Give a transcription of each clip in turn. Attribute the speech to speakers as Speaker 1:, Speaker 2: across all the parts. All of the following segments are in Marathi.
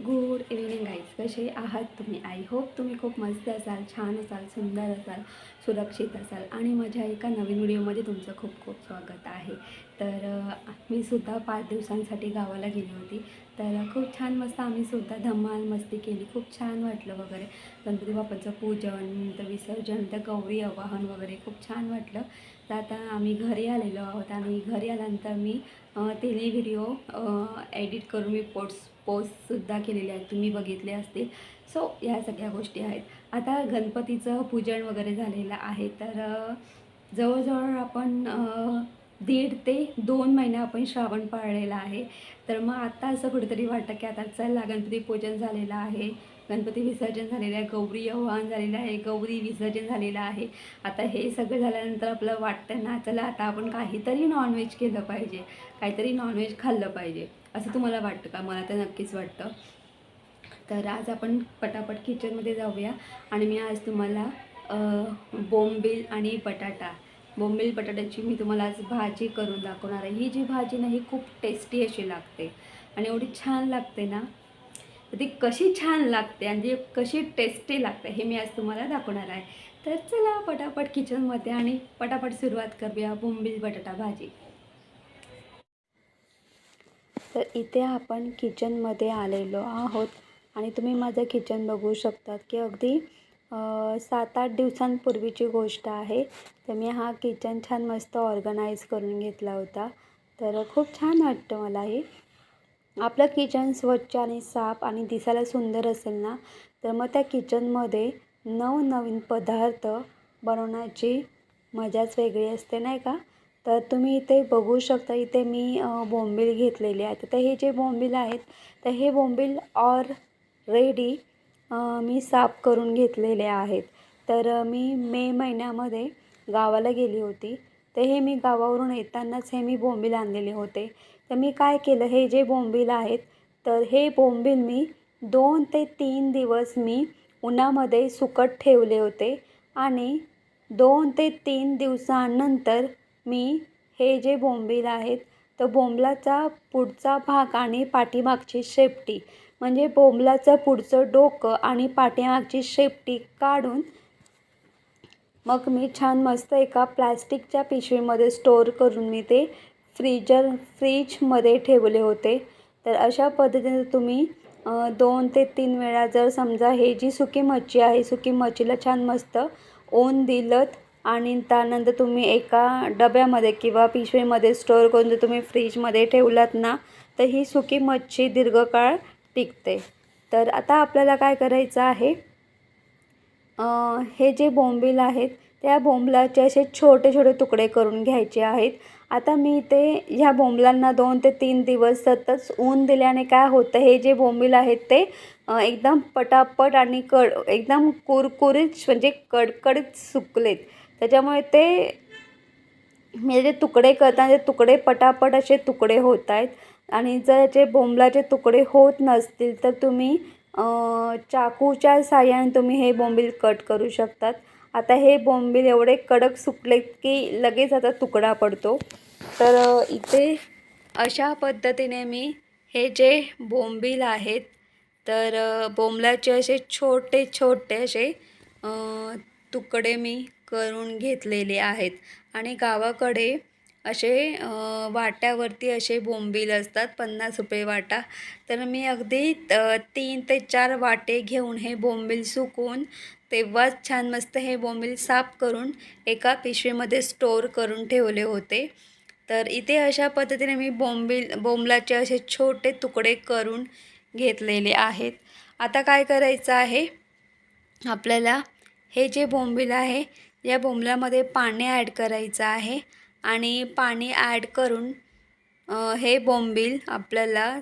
Speaker 1: गुड इव्हिनिंग गाईज कसे आहात तुम्ही? आय होप तुम्ही खूप मस्त असाल छान असाल सुंदर असाल सुरक्षित असाल. आणि माझ्या एका नवीन व्हिडिओमध्ये तुमचं खूप खूप स्वागत आहे. तर मी सुद्धा पाच दिवसांसाठी गावाला गेली होती. तर खूप छान मस्त आम्ही सुद्धा धमाल मस्ती केली. खूप छान वाटलं वगैरे. गणपती बाप्पाचं पूजन नंतर विसर्जन तर गौरी आवाहन वगैरे खूप छान वाटलं. तर आता आम्ही घरी आलेलो आहोत आणि घरी आल्यानंतर मी अ, तिन्ही व्हिडिओ एडिट करून मी पोट्स पोस्टसुद्धा केलेले आहेत तुम्ही बघितले असतील. सो ह्या सगळ्या गोष्टी आहेत. आता गणपतीचं पूजन वगैरे झालेलं आहे तर जवळजवळ आपण दीड ते दोन महिने आपण श्रावण पाळलेला आहे. तर मग आता असं कुठेतरी वाटतं की आता चला गणपती पूजन झालेलं आहे. गणपती विसर्जन झालेलं आहे गौरी आव्हान झालेलं आहे गौरी विसर्जन झालेलं आहे. आता हे सगळं झाल्यानंतर आपलं वाटतं ना चला आता आपण काहीतरी नॉनव्हेज केलं पाहिजे काहीतरी नॉनव्हेज खाल्लं पाहिजे. असं तुम्हाला वाटतं का? मला तर नक्कीच वाटतं. तर आज आपण पटापट किचनमध्ये जाऊया आणि मी आज तुम्हाला बोंबील आणि बटाटा बोंबील बटाट्याची मी तुम्हाला आज भाजी करून दाखवणार आहे. ही जी भाजी ना ही खूप टेस्टी अशी लागते आणि एवढी छान लागते ना ती कशी छान लागते आणि ती कशी टेस्टी लागते हे मी आज तुम्हाला दाखवणार आहे. तर चला पटापट किचनमध्ये आणि पटापट सुरुवात करूया बोंबील बटाटा भाजी. तर इथे आपण किचनमध्ये आलेलो आहोत. आणि तुम्ही माझं किचन बघू शकतात की अगदी सात आठ दिवसांपूर्वीची गोष्ट आहे. तर मी हा किचन छान मस्त ऑर्गनाईज करून घेतला होता. तर खूप छान वाटतं मला हे. आपलं किचन स्वच्छ आणि साफ आणि दिसायला सुंदर असेल ना? तर मग त्या किचनमध्ये नवनवीन पदार्थ बनवण्याची मजाच वेगळी असते नाही का? तर तुम्ही इथे बघू शकता इथे मी बोंबील घेतलेले आहेत तर हे जे बोंबील आहेत तर हे बोंबील ऑर रेडी मी साफ करून घेतलेले आहेत. तर मी मे महिन्यामध्ये गावाला गेली होती. तर हे मी गावावरून येतानाच हे मी बोंबील आणलेले होते. तर मी काय केलं हे जे बोंबील आहेत तर हे बोंबील मी दोन ते तीन दिवस मी उन्हामध्ये सुकट ठेवले होते. आणि दोन ते तीन दिवसानंतर मी हे जे बोंबील आहेत तर बोंबलाचा पुढचा भाग आणि पाठीमागची शेपटी. म्हणजे बोंबलाचं पुढचं डोकं आणि पाठीमागची शेपटी काढून मग मी छान मस्त एका प्लॅस्टिकच्या पिशवीमध्ये स्टोअर करून मी ते फ्रीजर फ्रीजमध्ये ठेवले होते. तर अशा पद्धतीने तुम्ही दोन ते तीन वेळा जर समजा हे जी सुकी मच्छी आहे सुकी मच्छीला छान मस्त ऊन दिलं आणि त्यानंतर तुम्ही एका डब्यामध्ये किंवा पिशवीमध्ये स्टोअर करून जर तुम्ही फ्रीजमध्ये ठेवलात ना तर ही सुकी मच्छी दीर्घकाळ टिकते. तर आता आपल्याला काय करायचं आहे? हे जे बोंबील आहेत त्या बोंबलाचे असे छोटे छोटे तुकडे करून घ्यायचे आहेत. आता मी ते ह्या बोंबलांना दोन ते तीन दिवस सतत ऊन दिल्याने काय होतं हे जे बोंबील आहेत ते एकदम पटापट आणि कड एकदम कुरकुरीत म्हणजे कडकडीत सुकलेत. त्याच्यामुळे ते म्हणजे जे तुकडे करताना ते तुकडे पटापट असे तुकडे होत आहेत आणि जर जे बोंबलाचे तुकडे होत नसतील तर तुम्ही चाकूच्या साह्याने तुम्ही हे बोंबील कट करू शकतात. आता हे बोंबील एवढे कडक सुकलेत की लगेच आता तुकडा पडतो. तर इथे अशा पद्धतीने मी हे जे बोंबील आहेत तर बोंबलाचे असे छोटे छोटे असे तुकडे मी करून घेतलेले आहेत. आणि गावाकडे असे वाट्यावरती असे बोंबील असतात पन्नास रुपये वाटा. तर मी अगदी तीन ते चार वाटे घेऊन हे बोंबील सुकवून तेव्हाच छान मस्त हे बोंबील साफ करून एका पिशवीमध्ये स्टोअर करून ठेवले होते. तर इथे अशा पद्धतीने मी बोंबील बोंबलाचे असे छोटे तुकडे करून घेतलेले आहेत. आता काय करायचं आहे? आपल्याला हे जे बोंबील आहे या बोंबल्यामध्ये पाणी ॲड करायचं आहे आणि पाणी ॲड करून हे बोंबील आपल्याला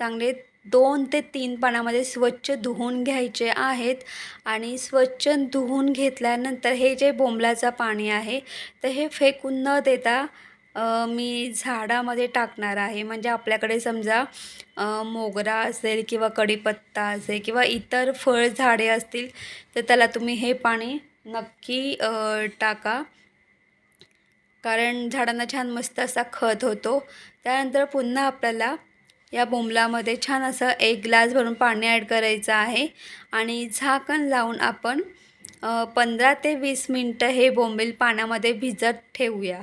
Speaker 1: चांगले दोन ते तीन पाण्यामध्ये स्वच्छ धुवून घ्यायचे आहेत आणि स्वच्छ धुवून घेतल्यानंतर हे जे बोंबलाचं पाणी आहे तर हे फेकून न देता मी झाडामध्ये टाकणार आहे. म्हणजे आपल्याकडे समजा मोगरा असेल किंवा कढीपत्ता असेल किंवा इतर फळझाडे असतील तर त्याला तुम्ही हे पाणी नक्की टाका. कारण झाडांना छान मस्त असा खत होतो. त्यानंतर पुन्हा आपल्याला या बोंबलामध्ये छान असं एक ग्लास भरून पाणी ॲड करायचं आहे. आणि झाकण लावून आपण पंधरा ते वीस मिनटं हे बोंबील पाण्यामध्ये भिजत ठेवूया.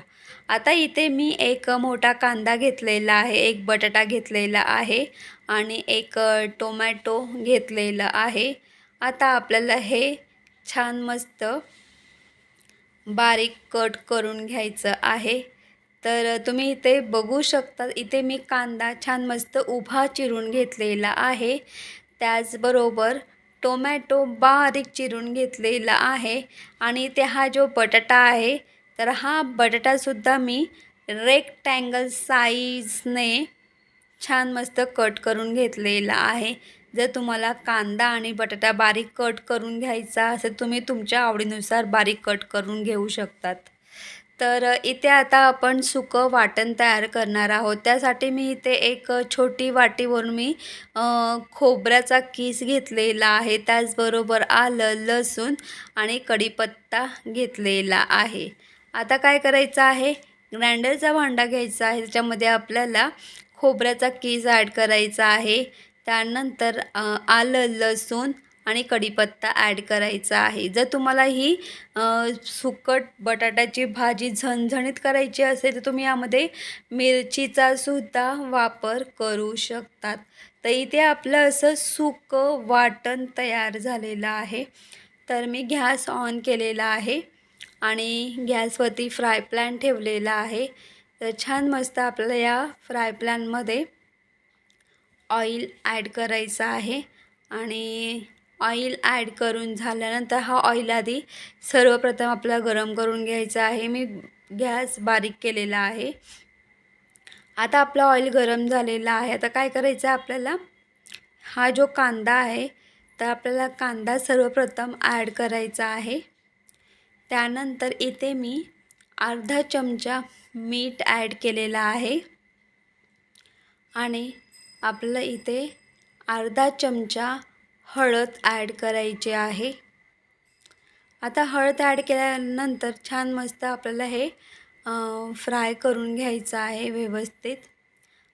Speaker 1: आता इथे मी एक मोठा कांदा घेतलेला आहे एक बटाटा घेतलेला आहे आणि एक टोमॅटो घेतलेला आहे. आता आपल्याला हे छान मस्त बारीक कट करून घ्यायचं आहे. तर तुम्ही इथे बघू शकता इथे मी कांदा छान मस्त उभा चिरून घेतलेला आहे. त्याचबरोबर टोमॅटो बारीक चिरून घेतलेला आहे. आणि ते हा जो बटाटा आहे तर हा बटाटासुद्धा मी रेक्टँगल साईजने छान मस्त कट करून घेतलेला आहे. जर तुम्हाला कांदा आणि बटाटा बारीक कट करून घ्यायचा असेल तुम्ही तुमच्या आवडीनुसार बारीक कट करून घेऊ शकतात. तर इथे आता आपण सुकं वाटण तयार करणार आहोत. त्यासाठी मी इथे एक छोटी वाटीवरून मी खोबऱ्याचा किस घेतलेला आहे. त्याचबरोबर आलं लसूण आणि कढीपत्ता घेतलेला आहे. आता काय करायचं आहे? ग्राइंडरचा भांडा घ्यायचा आहे. त्याच्यामध्ये आपल्याला खोबऱ्याचा कीस ॲड करायचा आहे. त्यानंतर आलं लसूण आणि कढीपत्ता ॲड करायचा आहे. जर तुम्हाला ही सुकट बटाट्याची भाजी झणझणीत करायची असेल तर तुम्ही यामध्ये मिरचीचा सुद्धा वापर करू शकतात. तर इथे आपलं असं सुकं वाटण तयार झालेलं आहे. तर मी गॅस ऑन केलेला आहे आणि गॅसवरती फ्राय प्लॅन ठेवलेला आहे. तर छान मस्त आपल्या या फ्राय प्लॅनमध्ये ऑइल ॲड करायचं आहे आणि ऑइल ॲड करून झाल्यानंतर हा ऑइल आधी सर्वप्रथम आपला गरम करून घ्यायचा आहे. मी गॅस बारीक केलेला आहे. आता आपला ऑइल गरम झालेला आहे. आता काय करायचं आहे आपल्याला? हा जो कांदा आहे तर आपल्याला कांदा सर्वप्रथम ॲड करायचा आहे. त्यानंतर इथे मी अर्धा चमचा मीठ ॲड केलेला आहे. आणि आपलं इथे अर्धा चमचा हळद ॲड करायची आहे. आता हळद ॲड केल्यानंतर छान मस्त आपल्याला हे फ्राय करून घ्यायचं आहे व्यवस्थित.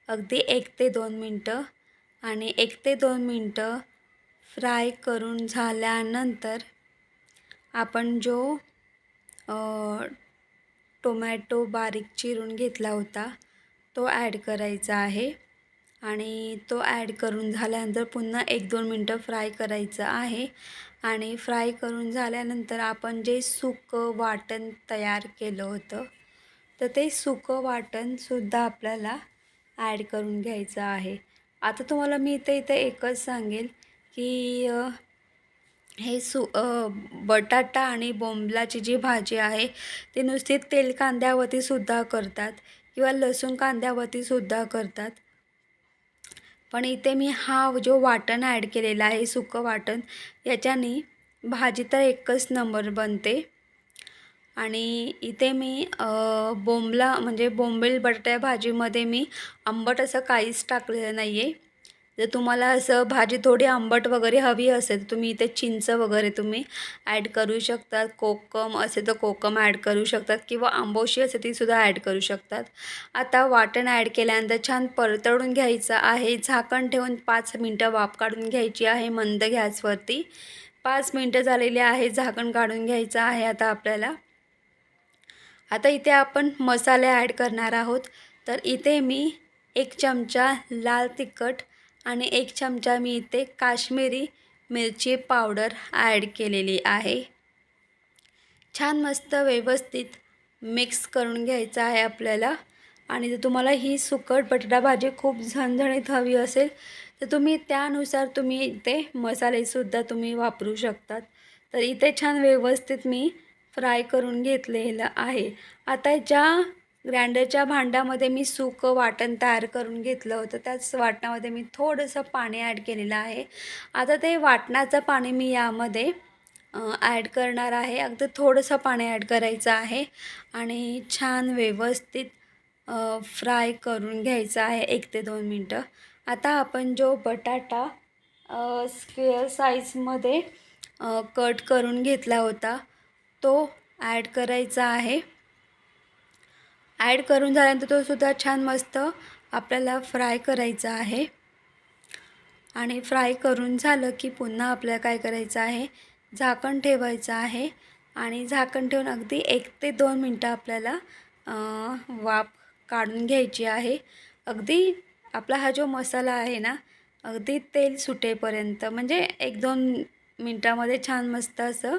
Speaker 1: अगदी एक ते दोन मिनटं आणि एक ते दोन मिनटं फ्राय करून झाल्यानंतर आपण जो टोमॅटो बारीक चिरून घेतला होता तो ॲड करायचा आहे. आणि तो ॲड करून झाल्यानंतर पुन्हा एक दोन मिनटं फ्राय करायचं आहे. आणि फ्राय करून झाल्यानंतर आपण जे सुकं वाटण तयार केलं होतं तर ते सुकं वाटणसुद्धा आपल्याला ॲड करून घ्यायचं आहे. आता तुम्हाला मी इथे इथे एकच सांगेल की हे सु बटाटा आणि बोंबलाची जी भाजी आहे ती नुसती तेल कांद्यावरतीसुद्धा करतात किंवा लसूण कांद्यावरतीसुद्धा करतात. पण इथे मी हा जो वाटण ॲड केलेला आहे सुकं वाटण याच्याने भाजी तर एकच नंबर बनते. आणि इथे मी बोंबला म्हणजे बोंबील बटाट्या भाजीमध्ये मी आंबट असं काहीच टाकलेलं नाही आहे जर तुम्हाला असं भाजी थोडी आंबट वगैरे हवी असेल तर तुम्ही इथे चिंच वगैरे तुम्ही ॲड करू शकतात. कोकम असेल तर कोकम ॲड करू शकतात किंवा आंबोशी असेल तीसुद्धा ॲड करू शकतात. आता वाटण ॲड केल्यानंतर छान परतळून घ्यायचं आहे. झाकण ठेवून पाच मिनटं वाफ काढून घ्यायची आहे मंद गॅसवरती. पाच मिनटं झालेली आहे झाकण काढून घ्यायचं आहे आता आपल्याला. आता इथे आपण मसाले ॲड करणार आहोत. तर इथे मी एक चमचा लाल तिखट आणि एक चमचा मी इथे काश्मीरी मिरची पावडर ॲड केलेली आहे. छान मस्त व्यवस्थित मिक्स करून घ्यायचं आहे आपल्याला. आणि जर तुम्हाला ही सुकट बटाटा भाजी खूप झणझणीत हवी असेल तर तुम्ही त्यानुसार तुम्ही इथे मसालेसुद्धा तुम्ही वापरू शकतात. तर इथे छान व्यवस्थित मी फ्राय करून घेतलेलं आहे. आता ज्या ग्राइंडरच्या भांड्यामध्ये मी सुकं वाटण तयार करून घेतलं होतं. त्याच वाटणामध्ये मी थोडंसं पाणी ॲड केलेलं आहे. आता ते वाटणाचं पाणी मी यामध्ये ॲड करणार आहे. अगदी थोडंसं पाणी ॲड करायचं आहे आणि छान व्यवस्थित फ्राय करून घ्यायचं आहे एक ते दोन मिनटं. आता आपण जो बटाटा स्क्वेअर साईजमध्ये कट करून घेतला होता तो ॲड करायचा आहे. ॲड करून झाल्यानंतर तो सुद्धा छान मस्त आपल्याला फ्राय करायचा आहे. आणि फ्राय करून झालं की पुन्हा आपल्याला काय करायचं आहे? झाकण ठेवायचं आहे. आणि झाकण ठेवून अगदी एक ते दोन मिनटं आपल्याला वाफ काढून घ्यायची आहे. अगदी आपला हा जो मसाला आहे ना अगदी तेल सुटेपर्यंत म्हणजे एक दोन मिनटामध्ये छान मस्त असं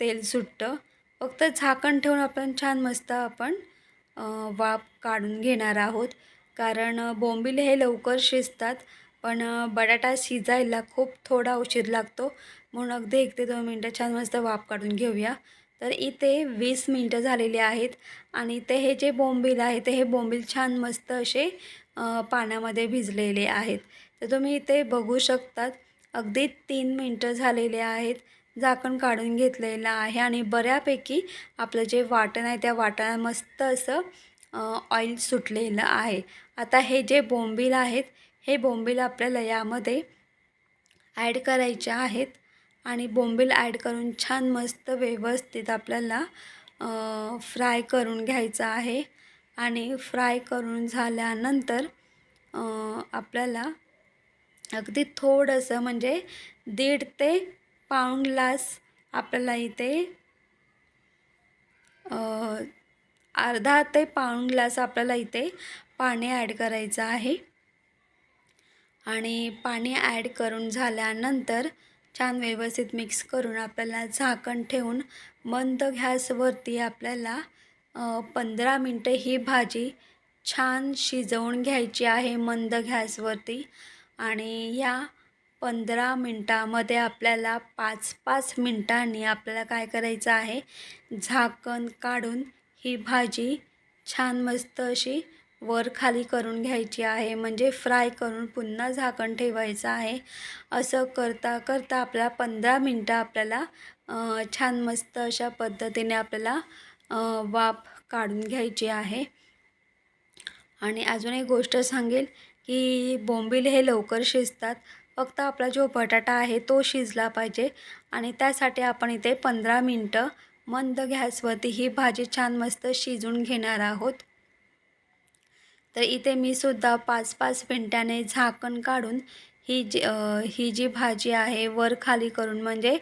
Speaker 1: तेल सुटतं. फक्त झाकण ठेवून आपण छान मस्त आपण वाफ काढून घेणार आहोत. कारण बोंबील हे लवकर शिजतात पण बटाटा शिजायला खूप थोडा उशीर लागतो. म्हणून अगदी एक ते दोन मिनटं छान मस्त वाफ काढून घेऊया. तर इथे वीस मिनटं झालेली आहेत आणि ते हे जे बोंबील आहे ते हे बोंबील छान मस्त असे पाण्यामध्ये भिजलेले आहेत. तर तुम्ही इथे बघू शकतात अगदी तीन मिनटं झालेले आहेत. झाकण काढून घेतलेलं आहे आणि बऱ्यापैकी आपलं जे वाटण आहे त्या वाटणा मस्त असं ऑइल सुटलेलं आहे. आता हे जे बोंबील आहेत हे बोंबील आपल्याला यामध्ये ॲड करायचे आहेत आणि बोंबील ॲड करून छान मस्त व्यवस्थित आपल्याला फ्राय करून घ्यायचं आहे. आणि फ्राय करून झाल्यानंतर आपल्याला अगदी थोडंसं म्हणजे दीड ते पाऊण ग्लास आपल्याला इथे अर्धा ते पाऊण ग्लास आपल्याला इथे पाणी ॲड करायचं आहे. आणि पाणी ॲड करून झाल्यानंतर छान व्यवस्थित मिक्स करून आपल्याला झाकण ठेवून मंद गॅसवरती आपल्याला पंधरा मिनटं ही भाजी छान शिजवून घ्यायची आहे मंद गॅसवरती. आणि या पंधरा मिनटामध्ये आपल्याला पाच पाच मिनटांनी आपल्याला काय करायचं आहे? झाकण काढून ही भाजी छान मस्त अशी वर खाली करून घ्यायची आहे. म्हणजे फ्राय करून पुन्हा झाकण ठेवायचं आहे. असं करता करता आपल्याला पंधरा मिनटं आपल्याला छान मस्त अशा पद्धतीने आपल्याला वाफ काढून घ्यायची आहे. आणि अजून एक गोष्ट सांगेल की बोंबील हे लवकर शिजतात. फक्त आपला जो बटाटा आहे तो शिजला पाहिजे आणि त्यासाठी आपण इथे पंधरा मिनटं मंद गॅसवरती ही भाजी छान मस्त शिजून घेणार आहोत. तर इथे मी सुद्धा पाच पाच मिनटाने झाकण काढून ही जी ही जी भाजी आहे वर खाली करून म्हणजे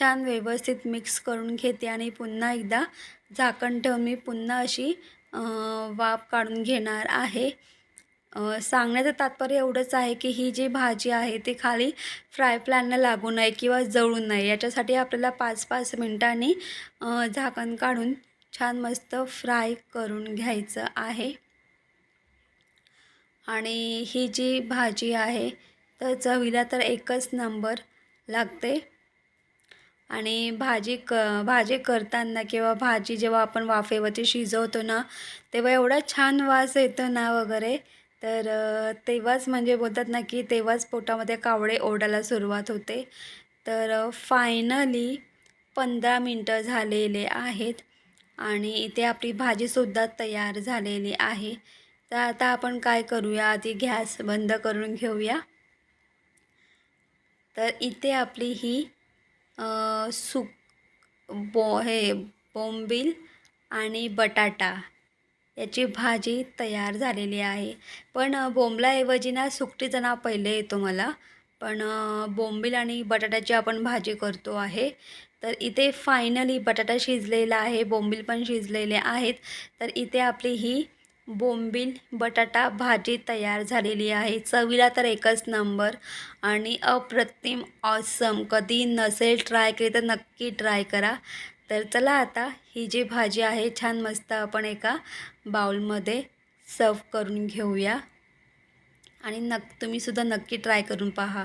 Speaker 1: छान व्यवस्थित मिक्स करून घेते आणि पुन्हा एकदा झाकण ठेवून मी पुन्हा अशी वाफ काढून घेणार आहे. सांगण्याचं तात्पर्य एवढंच आहे की ही जी भाजी आहे ती खाली फ्राय पॅनला लागू नये किंवा जळू नये. याच्यासाठी आपल्याला पाच पाच मिनटांनी झाकण काढून छान मस्त फ्राय करून घ्यायचं आहे. आणि ही जी भाजी आहे तर चवीला तर एकच नंबर लागते. आणि भाजी क भाजी करताना किंवा भाजी जेव्हा आपण वाफेवरती शिजवतो ना तेव्हा एवढा छान वास येतो ना वगैरे तर तेव्हाच म्हणजे बोलतात ना की तेव्हाच पोटामध्ये कावळे ओढायला सुरुवात होते. तर फायनली पंधरा मिनटं झालेले आहेत आणि इथे आपली भाजीसुद्धा तयार झालेली आहे. तर आता आपण काय करूया? आधी गॅस बंद करून घेऊया. तर इथे आपली ही सुक बो हे बोंबील आणि बटाटा. याची भाजी तयार झालेली आहे. पण बोंबलाऐवजी ना सुकटी चणा पहिले येतो मला. पण बोंबील आणि बटाट्याची आपण भाजी करतो आहे. तर इथे फायनली बटाटा शिजलेला आहे बोंबील पण शिजलेले आहेत. तर इथे आपली ही बोंबील बटाटा भाजी तयार झालेली आहे. चवीला तर एकच नंबर आणि अप्रतिम ऑसम कधी नसेल ट्राय केली तर नक्की ट्राय करा. तर चला आता ही जी भाजी आहे छान मस्त आपण एका बाउलमध्ये सर्व करून घेऊया. आणि नक् तुम्हीसुद्धा नक्की ट्राय करून पहा.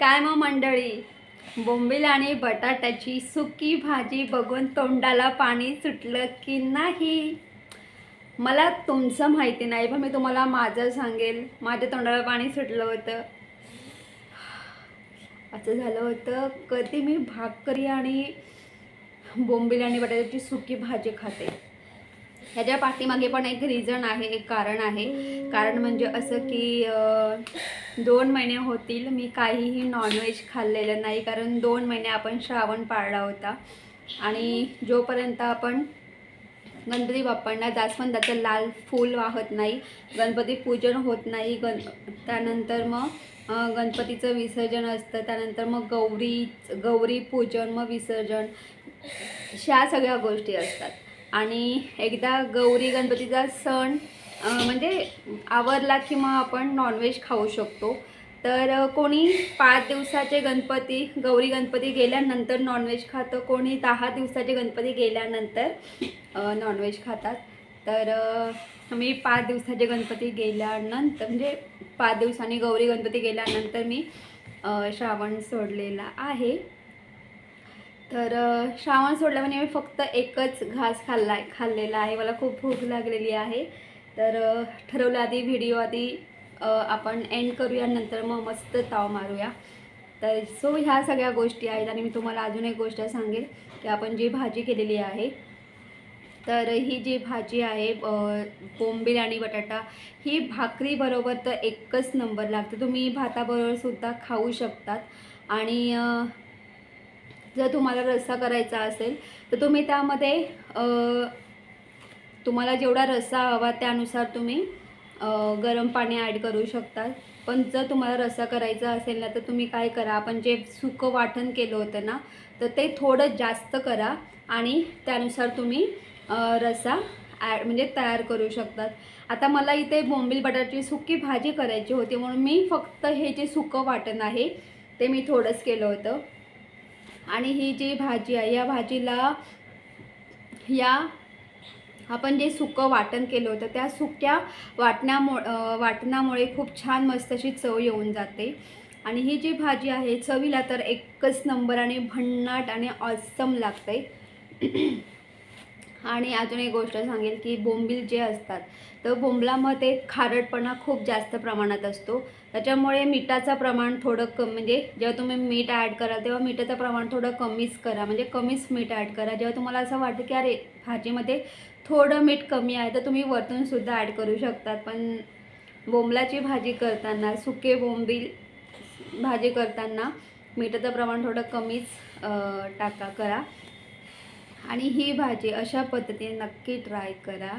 Speaker 1: काय मग मंडळी? बोंबील आणि बटाट्याची सुकी भाजी बघून तोंडाला पाणी सुटलं की नाही? मला तुमचं माहिती नाही पण मी तुम्हाला माझं सांगेल माझ्या तोंडाला पाणी सुटलं होतं. असं झालं होतं कधी मी भाकरी आणि बोंबील आणि बटाट्याची सुकी भाजी खाते. ह्याच्या पाठीमागे पण एक रिझन आहे एक कारण आहे. कारण म्हणजे असं की दोन महिने होतील मी काहीही नॉनव्हेज खाल्लेलं नाही. कारण दोन महिने आपण श्रावण पाळला होता. आणि जोपर्यंत आपण गणपती बाप्पांना जास्वंदाचं लाल फूल वाहत नाही गणपती पूजन होत नाही गण त्यानंतर मग गणपतीचं विसर्जन असतं. त्यानंतर मग गौरी गौरी पूजन मग विसर्जन ह्या सगळ्या गोष्टी असतात. आणि एकदा गौरी गणपतीचा सण म्हणजे आवरला की मग आपण नॉनव्हेज खाऊ शकतो. तर कोणी पाच दिवसाचे गणपती गौरी गणपती गेल्यानंतर नॉनव्हेज खातं कोणी दहा दिवसाचे गणपती गेल्यानंतर नॉनव्हेज खातात. तर मी पाच दिवसाचे गणपती गेल्यानंतर म्हणजे पाच दिवसांनी गौरी गणपती गेल्यानंतर मी श्रावण सोडलेला आहे. तर श्रावण सोडल्यामुळे मी फक्त एकच घास खाल्ला खाल्लेला आहे. मला खूप भूक लागलेली आहे. तर ठरवलं आधी व्हिडिओ आधी आपण एंड करूया नंतर मग मस्त ताव मारूया. तर सो ह्या सगळ्या गोष्टी आहेत आणि मी तुम्हाला अजून एक गोष्ट सांगेल की आपण जी भाजी केलेली आहे तर ही जी भाजी आहे बोंबील आणि बटाटा ही भाकरीबरोबर तर एकच नंबर लागते. तुम्ही भाताबरोबर सुद्धा खाऊ शकतात. आणि जर तुम्हाला रस्सा करायचा असेल तर तुम्ही त्यामध्ये तुम्हाला जेवढा रस्सा हवा त्यानुसार तुम्ही गरम पाणी ॲड करू शकता पण जर तुम्हाला रस्सा करायचा असेल ना तर तुम्ही काय करा आपण जे सुकं वाटण केलं होतं ना तर ते थोडं जास्त करा आणि त्यानुसार तुम्ही रस्सा ॲड म्हणजे तयार करू शकतात. आता मला इथे बोंबील बटाट्याची सुकी भाजी करायची होती म्हणून मी फक्त हे जे सुकं वाटण आहे ते मी थोडंच केलं होतं. आणि ही जी भाजी आहे या भाजीला या आपण जे सुकं वाटण केलं होतं त्या सुक्या वाटण्यामु वाटणामुळे खूप छान मस्त अशी चव येऊन जाते. आणि ही जी भाजी आहे चवीला तर एकच नंबर आणि भन्नाट आणि ऑसम लागते. आणि अजून एक गोष्ट सांगेल की बोंबील जे असतात तर बोंबलामध्ये खारटपणा खूप जास्त प्रमाणात असतो. त्याच्यामुळे मिठाचं प्रमाण थोडं कमी म्हणजे जेव्हा तुम्ही मीठ ॲड करा तेव्हा मिठाचं प्रमाण थोडं कमीच करा म्हणजे कमीच मीठ ॲड करा. जेव्हा तुम्हाला असं वाटतं की अरे भाजीमध्ये थोडं मीठ कमी आहे तर तुम्ही वरतूनसुद्धा ॲड करू शकतात. पण बोंबलाची भाजी करताना सुके बोंबील भाजी करताना मिठाचं प्रमाण थोडं कमीच टाका करा. आणि ही भाजी अशा पद्धतीने नक्की ट्राय करा.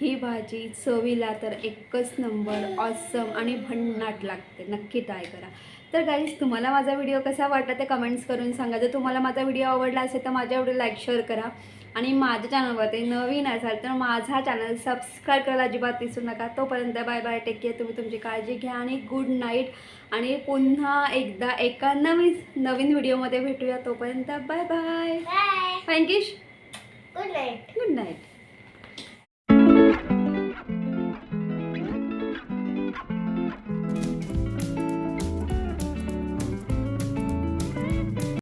Speaker 1: ही भाजी चवीला तर एकच नंबर ऑसम आणि भन्नाट लागते. नक्की ट्राय करा. तर गाईज तुम्हाला माझा व्हिडिओ कसा वाटला ते कमेंट्स करून सांगा. जर तुम्हाला माझा व्हिडिओ आवडला असेल तर माझ्या व्हिडिओ लाईक शेअर करा. आणि माझ्या चॅनलवरती नवीन असाल तर माझा चॅनल सबस्क्राईब करायला अजिबात विसरू नका. तोपर्यंत बाय बाय टेक केअर तुम्ही तुमची काळजी घ्या आणि गुड नाईट आणि पुन्हा एकदा एका नवीन नवीन व्हिडिओमध्ये भेटूया. तोपर्यंत bye bye.
Speaker 2: Bye
Speaker 1: thank you
Speaker 2: good night
Speaker 1: good night